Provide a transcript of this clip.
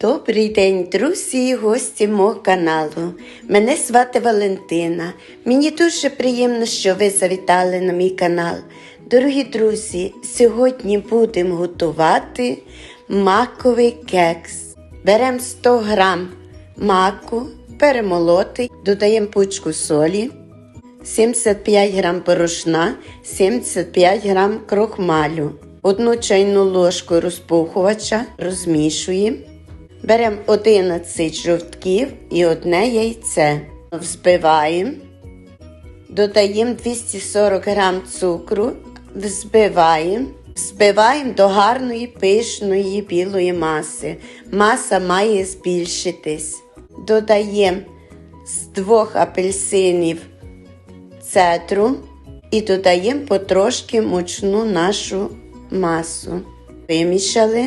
Добрий день, друзі і гості мого каналу. Мене звати Валентина. Мені дуже приємно, що ви завітали на мій канал. Дорогі друзі, сьогодні будемо готувати маковий кекс. Беремо 100 грам маку, перемолотий, додаємо пучку солі, 75 грам порошна, 75 грам крохмалю. Одну чайну ложку розпухувача розмішуємо. Беремо 11 жовтків і одне яйце. Взбиваємо. Додаємо 240 грам цукру, взбиваємо. Збиваємо до гарної пишної білої маси. Маса має збільшитись. Додаємо з двох апельсинів цедру і додаємо потрошки мучну нашу масу. Вимішали